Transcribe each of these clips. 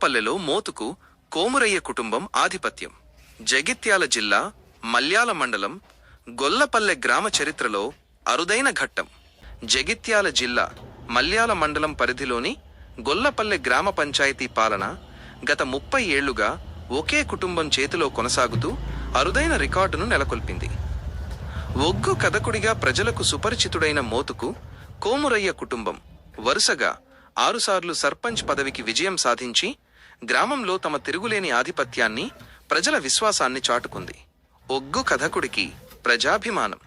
కొత్తపల్లెలో మోతుకు కోమురయ్య కుటుంబం ఆధిపత్యం. జగిత్యాల జిల్లా మల్యాల మండలం గొల్లపల్లె గ్రామ చరిత్రలో అరుదైన ఘట్టం. జగిత్యాల జిల్లా మల్యాల మండలం పరిధిలోని గొల్లపల్లె గ్రామ పంచాయతీ పాలన గత ముప్పై ఏళ్ళుగా ఒకే కుటుంబం చేతిలో కొనసాగుతూ అరుదైన రికార్డును నెలకొల్పింది. ఒగ్గు కథకుడిగా ప్రజలకు సుపరిచితుడైన మోతుకు కోమురయ్య కుటుంబం వరుసగా ఆరుసార్లు సర్పంచ్ పదవికి విజయం సాధించి గ్రామంలో తమ తిరుగులేని ఆధిపత్యాన్ని ప్రజల విశ్వాసాన్ని చాటుకుంది. ఒగ్గు కథకుడికి ప్రజాభిమానం.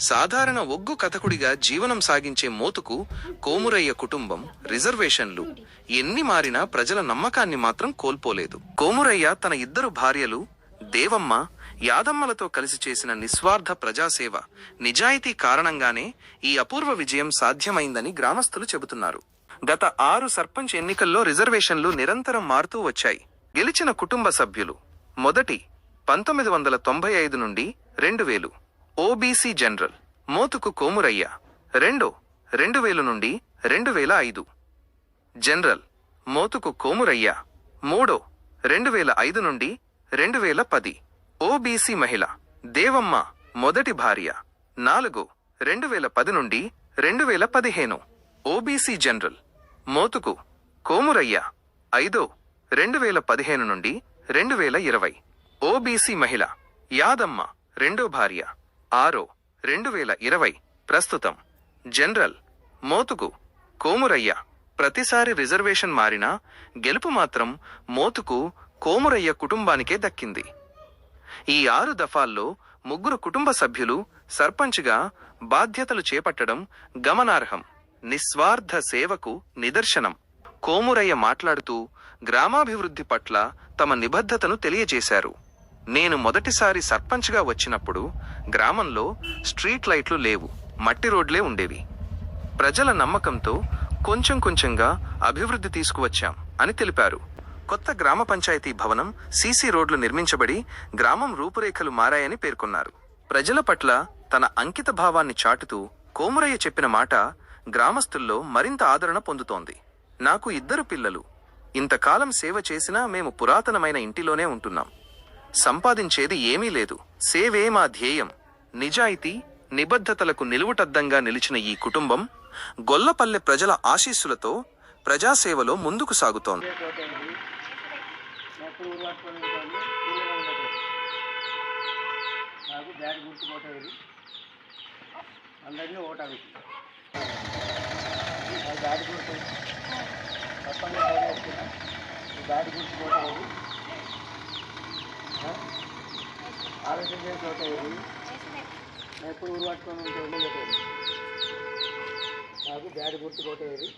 సాధారణ ఒగ్గు కథకుడిగా జీవనం సాగించే మోతుకు కోమురయ్య కుటుంబం రిజర్వేషన్లు. ఎన్ని మారినా ప్రజల నమ్మకాన్ని మాత్రం కోల్పోలేదు. కోమురయ్య తన ఇద్దరు భార్యలు దేవమ్మ యాదమ్మలతో కలిసి చేసిన నిస్వార్థ ప్రజాసేవ నిజాయితీ కారణంగానే ఈ అపూర్వ విజయం సాధ్యమైందని గ్రామస్తులు చెబుతున్నారు. గత ఆరు సర్పంచ్ ఎన్నికల్లో రిజర్వేషన్లు నిరంతరం మారుతూ వచ్చాయి. గెలిచిన కుటుంబ సభ్యులు. మొదటి పంతొమ్మిది వందల తొంభై ఐదు నుండి రెండు వేలు. OBC general. మోతుకు కోమురయ్య. రెండో రెండు వేలు నుండి రెండు వేల ఐదు. జనరల్. మోతుకు కోమురయ్య. మూడో రెండు వేల ఐదు నుండి రెండు వేల పది. ఓబీసీ మహిళ. దేవమ్మ మొదటి భార్య. నాలుగు రెండు వేల పది నుండి రెండు వేల పదిహేను. OBC general. మోతుకు కోమురయ్య ఐదో రెండు వేల పదిహేను నుండి రెండు వేల ఇరవై ఓబీసీ మహిళ యాదమ్మ రెండో భార్య ఆరో రెండు వేల ఇరవై ప్రస్తుతం. జనరల్ మోతుకు కోమురయ్య ప్రతిసారి రిజర్వేషన్ మారినా గెలుపు మాత్రం మోతుకు కోమురయ్య కుటుంబానికే దక్కింది. ఈ ఆరు దఫాల్లో ముగ్గురు కుటుంబ సభ్యులు సర్పంచ్గా బాధ్యతలు చేపట్టడం గమనార్హం. నిస్వార్థ సేవకు నిదర్శనం. కోమురయ్య మాట్లాడుతూ గ్రామాభివృద్ధి పట్ల తమ నిబద్ధతను తెలియజేశారు. నేను మొదటిసారి సర్పంచ్గా వచ్చినప్పుడు గ్రామంలో స్ట్రీట్ లైట్లు లేవు మట్టి రోడ్లే ఉండేవి. ప్రజల నమ్మకంతో కొంచెం కొంచెంగా అభివృద్ధి తీసుకువచ్చాం అని తెలిపారు. కొత్త గ్రామ పంచాయతీ భవనం సీసీ రోడ్లు నిర్మించబడి గ్రామం రూపురేఖలు మారాయని పేర్కొన్నారు. ప్రజల పట్ల తన అంకిత భావాన్ని చాటుతూ కోమురయ్య చెప్పిన మాట గ్రామస్తుల్లో మరింత ఆదరణ పొందుతోంది. నాకు ఇద్దరు పిల్లలు. ఇంతకాలం సేవ చేసినా మేము పురాతనమైన ఇంటిలోనే ఉంటున్నాం. సంపాదించేది ఏమీ లేదు. సేవే మా ధ్యేయం. నిజాయితీ నిబద్ధతలకు నిలువుటద్దంగా నిలిచిన ఈ కుటుంబం గొల్లపల్లె ప్రజల ఆశీస్సులతో ప్రజాసేవలో ముందుకు సాగుతోంది. అందరినీ ఓటాలు బ్యాట్ గుర్తు తప్పని వస్తున్నా బ్యాట్ గుర్తు పోతుంది ఆలోచన చేసి పోతుంది నేను ఎప్పుడు ఊరు పట్టుకొని ఉంటే ఉండేది నాకు బ్యాట్ గుర్తు పోతుంది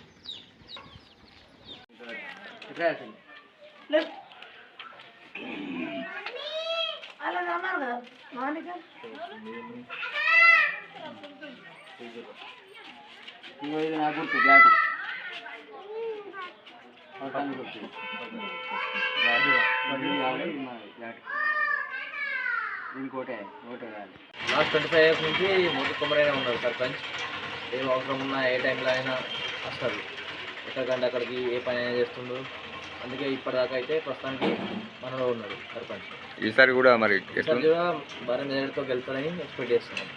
ఇట్లా వేసింది. అలా అన్నారు కదా మానిక ఇగో ఇది నా గుర్తు బ్యాట్ ఇంకోటే ఓటే కాదు లాస్ట్ ట్వంటీ ఫైవ్ ఇయర్స్ నుంచి మొదటి కొమ్మరైనా ఉన్నారు సర్పంచ్. ఏం అవసరం ఉన్నా ఏ టైంలో అయినా వస్తారు. ఎక్కడికంటే అక్కడికి ఏ పని అయినా చేస్తుండ్రు అందుకే ఇప్పటిదాకా అయితే ప్రస్తుతానికి మనలో ఉన్నాడు సర్పంచ్. ఈసారి కూడా మరి కూడా భారీ మెజారిటీతో గెలుస్తారని ఎక్స్పెక్ట్ చేస్తున్నాం.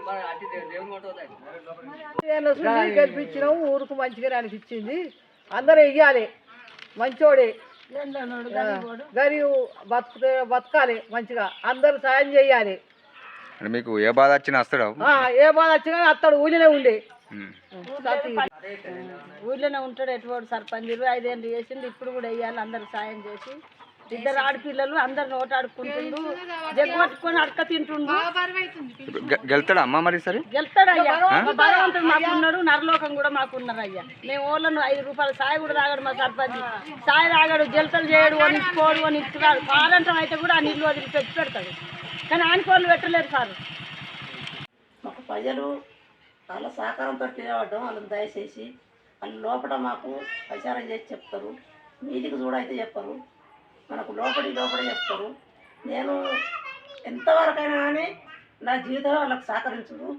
మన అట్టి దేవుడు దేవుని కొట్టవుతాయి గెలిపించినాం ఊరుకు మంచిగా అనిపించింది అందరూ వెయ్యాలి. మంచోడే. గరీబ్ బతుకుతే బతకాలి మంచిగా. అందరూ సాయం చేయాలి. మీకు ఏ బాధ వచ్చినా వస్తాడా ఆ, ఏ బాధ వచ్చినా అత్తడు. ఊళ్ళోనే ఉండే. ఊళ్ళోనే ఉంటాడు ఎటువంటి సర్పంచ్ ఇరవై ఐదేళ్ళు చేసిండు ఇప్పుడు కూడా వెయ్యాలి అందరు సాయం చేసి. ఇద్దరు ఆడపిల్లలు అందరు నోటాడుకుంటుండు జగ్గొట్టుకొని అడక తింటుండు. గెలుతాడా అమ్మ మరి సరే గెలుస్తాడయ్యా మా భగవంతుడు మాకున్నాడు నరలోకం కూడా మాకున్నారు అయ్యా మేము ఓళ్ళను ఐదు రూపాయలు సాయి కూడా తాగాడు మా సర్పంచ్. సాయి తాగాడు జలతలు చేయడు అని ఇచ్చుకోడు అని ఇస్తున్నాడు కాదంటం అయితే కూడా ఆ నీళ్ళు వదిలి తెచ్చి పెడతాడు. కానీ ఆనుకోళ్ళు పెట్టలేరు సార్. ప్రజలు వాళ్ళ సహకారంతో నిలబడ్డం వాళ్ళని దయచేసి వాళ్ళ లోపల మాకు ప్రచారం చేసి చెప్తారు. మీదికి చూడైతే చెప్పరు. మనకు లోపలి లోపల చెప్తారు. నేను ఎంతవరకైనా కానీ నా జీవితంలో వాళ్ళకు సహకరించదు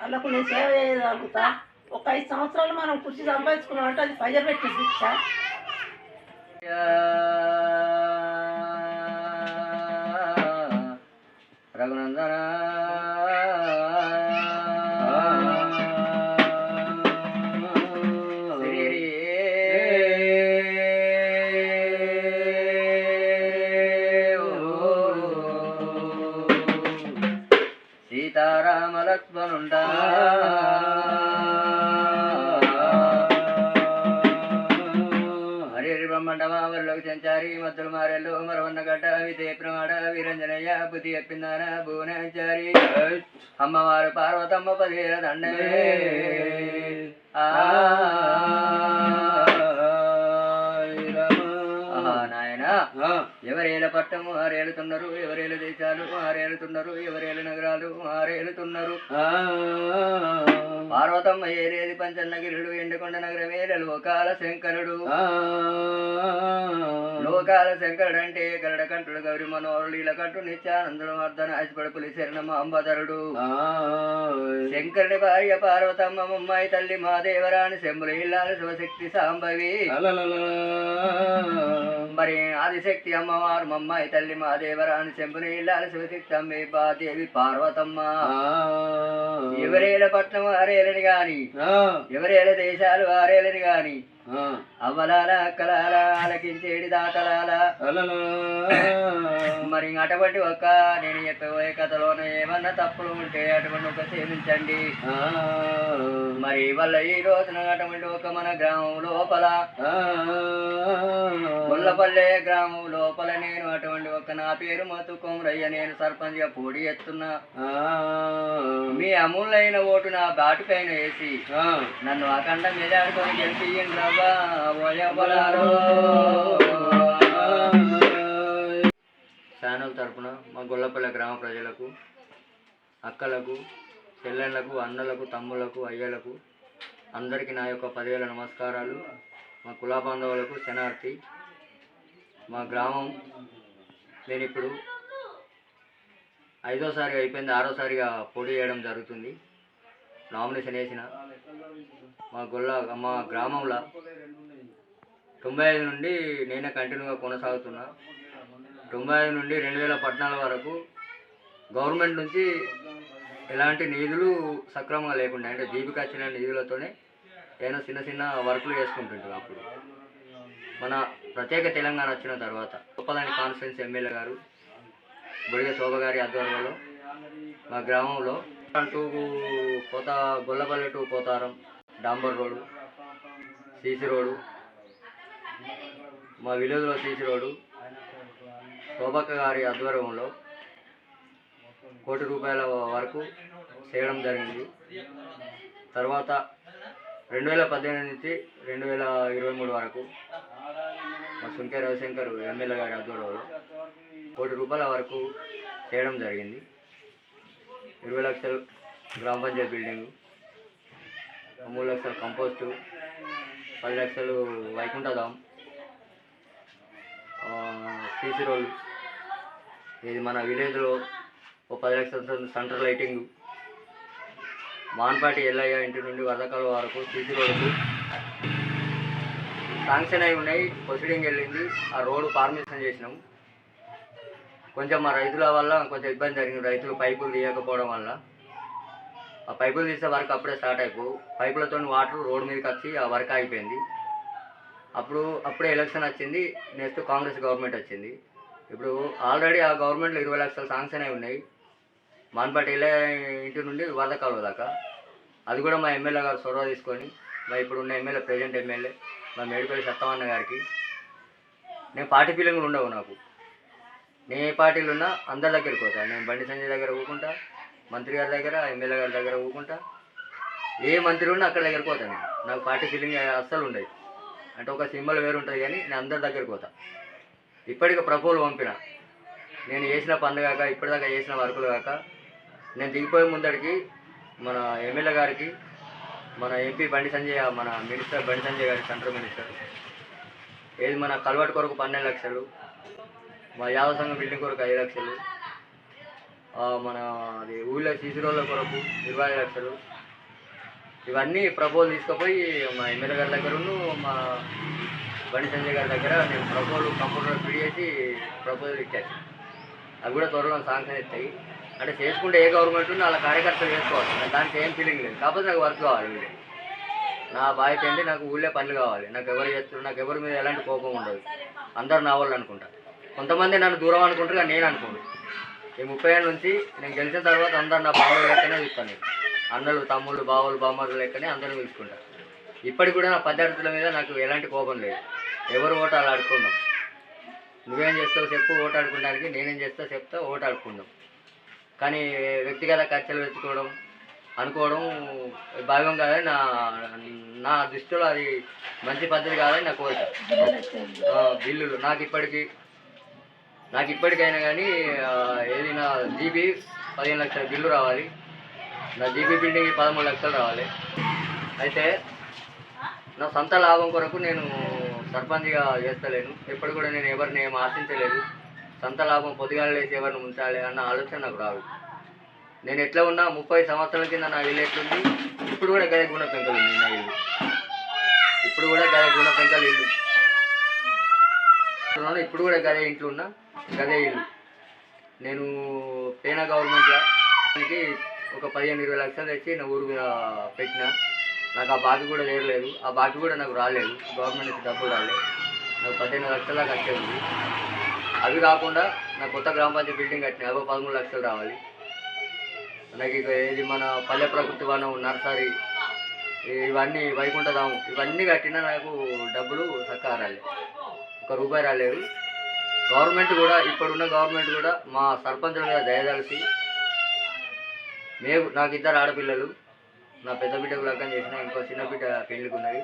వాళ్ళకు నేను సేవ చేయగలుగుతా. ఒక ఐదు సంవత్సరాలు మనం కృషి సంపాదించుకున్నాం అంటే అది ప్రజలు పెట్టిన శిక్ష. రఘునందనా సీతారామ లక్ష్మణుండా సంచారి మద్దులు మారెల్లు మరవన్న గడ్డ విదే ప్రమాడ వీరంజనయ్య బుద్ధి ఎప్పిందాన భువనాచారి అమ్మవారు పార్వతమ్మ పదిహేర దండే ఆ ఎవరేల పట్టము ఆరేలుతున్నారు ఎవరేల దేశాలు ఆరేలుతున్నారు ఎవరేల నగరాలు ఆరేలుతున్నారు. పార్వతమ్మ ఏరేది పంచన్నగిరుడు ఎండకొండ నగరమేల లోకాల శంకరుడు. లోకాల శంకరుడు అంటే గరడ కంటుడు గౌరి మనోహరుడు ఇలా కంటు నిత్యానందుడు మర్దన అసిపడుపులి శరణమ్మ అంబధరుడు శంకరుని భార్య పార్వతమ్మ ముమ్మాయి తల్లి మా దేవరాని శంభులు ఇల్లాల శివశక్తి సాంబవి మరి ఆదిశక్తి అమ్మవారు మమ్మాయి తల్లి మా దేవరాని శంభుని ఇల్లాల శివశక్తి అమ్మే దేవి పార్వతమ్మ ఎవరేల పట్నం ఆరేలని గాని ఎవరేల దేశాలు ఆరేలని గాని అవ్వలాల అక్కలాల ఆలకించేడి దాతలాల మరి అటువంటి ఒక నేను చెప్పబోయే కథలోన ఏమన్నా తప్పులు ఉంటే అటువంటి ఒక సేవించండి మరి వల్ల ఈ రోజున అటువంటి ఒక మన గ్రామం లోపల ముల్లపల్లె గ్రామం లోపల నేను అటువంటి ఒక నా పేరు మతు కొమరయ్య నేను సర్పంచ్గా పోటీ ఎత్తున్నా మీ అమూలైన ఓటు నా బాటు పైన వేసి నన్ను అఖండ మెజాడుకొని గెలిపియండి రవ్వా ఓయబలారో ఛానల్ తరపున మా గొల్లపల్లె గ్రామ ప్రజలకు అక్కలకు చెల్లెళ్ళకు అన్నలకు తమ్ములకు అయ్యలకు అందరికీ నా యొక్క పదివేల నమస్కారాలు. మా కుల బాంధవులకు శనార్థి మా గ్రామం నేను ఇప్పుడు ఐదోసారి అయిపోయింది ఆరోసారిగా పోటీ చేయడం జరుగుతుంది. నామినేషన్ వేసిన మా గొల్ల మా గ్రామంలో తొంభై ఐదు నుండి నేనే కంటిన్యూగా కొనసాగుతున్నా. తొంభై ఐదు నుండి రెండు వేల పద్నాలుగు వరకు గవర్నమెంట్ నుంచి ఎలాంటి నిధులు సక్రమంగా లేకుండా అంటే దీపిక వచ్చిన నిధులతోనే ఏదైనా చిన్న చిన్న వర్కులు చేసుకుంటుంటాం అప్పుడు. మన ప్రత్యేక తెలంగాణ వచ్చిన తర్వాత గొప్పదాని కాన్ఫరెన్స్ ఎమ్మెల్యే గారు బుడిగ శోభ గారి ఆధ్వర్యంలో మా గ్రామంలో టూ పోత గొల్లపల్లి టు పోతారం డాంబర్ రోడ్డు సీసీ రోడ్డు మా విలేజ్లో సీసీ రోడ్డు శోభక్క గారి ఆధ్వర్యంలో కోటి రూపాయల వరకు చేయడం జరిగింది. తర్వాత రెండు వేల పద్దెనిమిది నుంచి రెండు వేల ఇరవై మూడు వరకు మా సుంకే రవిశంకర్ ఎమ్మెల్యే గారి ఆధ్వర్యంలో కోటి రూపాయల వరకు చేయడం జరిగింది. ఇరవై లక్షలు గ్రామ పంచాయతీ బిల్డింగ్ మూడు లక్షలు కంపోస్టు పది లక్షలు వైకుంఠధాం సీసీ రోడ్లు ఇది మన విలేజ్లో ఓ పది లక్షల సెంటర్ లైటింగ్. మాన్పాటి ఎల్లయ్య ఇంటి నుండి వరదకాల వరకు సీసీ రోడ్లు శాంక్షన్ అయి ఉన్నాయి ప్రొసీడింగ్ వెళ్ళింది. ఆ రోడ్డు పర్మిషన్ చేసినాము కొంచెం మా రైతుల వల్ల కొంచెం ఇబ్బంది జరిగింది. రైతులు పైపులు తీయకపోవడం వల్ల. ఆ పైపులు తీసే వర్క్ అప్పుడే స్టార్ట్ అయిపో పైపులతో వాటర్ రోడ్డు మీదకి వచ్చి ఆ వర్క్ ఆగిపోయింది. అప్పుడు అప్పుడే ఎలక్షన్ వచ్చింది. నెక్స్ట్ కాంగ్రెస్ గవర్నమెంట్ వచ్చింది. ఇప్పుడు ఆల్రెడీ ఆ గవర్నమెంట్లో ఇరవై లక్షల శాంక్షన్ అయి ఉన్నాయి. మాన్పాటి వెళ్ళే ఇంటి నుండి వరద కాలువ దాకా. అది కూడా మా ఎమ్మెల్యే గారు చొరవ తీసుకొని మా ఇప్పుడు ఉన్న ఎమ్మెల్యే ప్రజెంట్ ఎమ్మెల్యే మా మేడిపల్లి సత్తమన్న గారికి. నేను పార్టీ ఫీలింగ్లు ఉండవు నాకు. నేను ఏ పార్టీలు ఉన్నా అందరి దగ్గరికి పోతా. నేను బండి సంజయ్ దగ్గర ఊకుంటా మంత్రి గారి దగ్గర ఎమ్మెల్యే గారి దగ్గర ఊకుంటా ఏ మంత్రి ఉన్నా అక్కడ దగ్గరికి పోతాను నాకు పార్టీ ఫీలింగ్ అస్సలు ఉండదు. అంటే ఒక సింబల్ వేరు ఉంటుంది కానీ నేను అందరి దగ్గరికి పోతా. ఇప్పటికి ప్రభువులు పంపిన. నేను చేసిన పనులు కాక ఇప్పటిదాకా చేసిన వర్కులు కాక నేను దిగిపోయే ముందడికి మన ఎమ్మెల్యే గారికి మన ఎంపీ బండి సంజయ్ మన మినిస్టర్ బండి సంజయ్ గారి సెంట్రల్ మినిస్టర్ ఏది మన కలవాటు కొరకు పన్నెండు లక్షలు మా యాదవ సంఘం బిల్డింగ్ కొరకు ఐదు లక్షలు మన అది ఊళ్ళో సీసీ కొరకు ఇరవై ఐదు లక్షలు ఇవన్నీ ప్రపోజల్ తీసుకుపోయి మా ఎమ్మెల్యే గారి దగ్గరను మా బండి సంజయ్ గారి దగ్గర నేను ప్రపోజల్ కంప్యూటర్లో ఫిల్ చేసి ప్రపోజల్ ఇచ్చాను అవి కూడా త్వరలో శాంక్షన్ ఇస్తాయి అంటే చేసుకుంటే ఏ గవర్నమెంట్ ఉందో వాళ్ళ కార్యకర్తలు చేసుకోవాలి. దానికి ఏం ఫీలింగ్ లేదు. కాకపోతే నాకు వర్క్ కావాలి నా బాధ్యత ఏంటి? నాకు ఊళ్ళో పనులు కావాలి. నాకు ఎవరు చేస్తారు? నాకు ఎవరి మీద ఎలాంటి కోపం ఉండదు. అందరు నా వాళ్ళు అనుకుంటారు. కొంతమంది నన్ను దూరం అనుకుంటారు కానీ నేను అనుకోను. ఈ ముప్పై ఏళ్ళ నుంచి నేను గెలిచిన తర్వాత అందరు నా బావులు లెక్కనే చూస్తాను అన్నలు తమ్ముళ్ళు బావులు బామ్మలు లెక్కనే అందరూ పిలుచుకుంటారు. ఇప్పటికి కూడా నా పద్ధతుల మీద నాకు ఎలాంటి కోపం లేదు. ఎవరు ఓటాలు ఆడుకున్నాం ఆడుకుందాం. నువ్వేం చేస్తావు చెప్పు ఓటాడుకోవడానికి నేనేం చేస్తావు చెప్తా ఓటాడుకుందాం కానీ వ్యక్తిగత ఖర్చులు పెట్టుకోవడం అనుకోవడం భాగం కాదని నా నా దృష్టిలో అది మంచి పద్ధతి కాదని నా కోరిక. బిల్లులు. నాకు ఇప్పటికి నాకు ఇప్పటికైనా కానీ ఏది నా జీబీ పదిహేను లక్షల బిల్లు రావాలి. నా జీబీ బిల్డింగ్ పదమూడు లక్షలు రావాలి. అయితే నా సొంత లాభం కొరకు నేను సర్పంచ్గా చేస్తలేను. ఎప్పుడు కూడా నేను ఎవరిని ఏం ఆశించలేదు. సొంత లాభం పొద్దుగాలేసి ఎవరిని ఉంచాలి అన్న ఆలోచన నాకు రాదు. నేను ఎట్లా ఉన్నా ముప్పై సంవత్సరాల కింద నా ఇల్లు ఎట్లుంది? ఇప్పుడు కూడా గదే గుణ పెంకలు ఉంది నా ఇల్లు. ఇప్పుడు కూడా గదే గుణ పెంకలు ఇల్లు. ఇప్పుడు కూడా గదే ఇంట్లో ఉన్నా గదే ఇల్లు. నేను పేనా గవర్నమెంట్లో. ఒక పదిహేను ఇరవై లక్షలు తెచ్చి నా ఊరు మీద పెట్టిన. నాకు ఆ బాకీ కూడా తీరలేదు ఆ బాకీ కూడా నాకు రాలేదు. గవర్నమెంట్ నుంచి డబ్బులు రాలేదు. నాకు పదిహేను లక్షల దాకా ఉంది. అవి కాకుండా నాకు కొత్త గ్రామ పంచాయతీ బిల్డింగ్ కట్టిన అవి పదమూడు లక్షలు రావాలి. నాకు ఇక ఏది మన పల్లె ప్రకృతి వనం నర్సరీ ఇవన్నీ వైకుంఠధాము ఇవన్నీ కట్టినా నాకు డబ్బులు చక్కగా రాలేదు ఒక రూపాయి రాలేదు. గవర్నమెంట్ కూడా ఇప్పుడున్న గవర్నమెంట్ కూడా మా సర్పంచుల మీద దయదలిసి మేము నాకు ఇద్దరు ఆడపిల్లలు నా పెద్ద బిడ్డకు లగ్గం చేసిన ఇంకో చిన్న బిడ్డ పెళ్ళికి ఉన్నది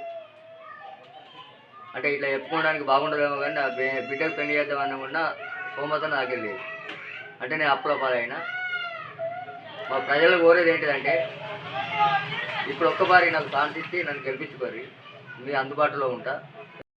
అంటే ఇట్లా చెప్పుకోవడానికి బాగుండదేమో కానీ నా బిడ్డకు పెళ్ళి చేద్దాం కూడా సోమత నాకు లేదు. అంటే నేను అప్పుల పాలైనా. మా ప్రజలు కోరేది ఏంటిదంటే ఇప్పుడు ఒక్కసారి నాకు శాంతిస్తే నన్ను గెలిపించుకోరు మీ అందుబాటులో ఉంటా.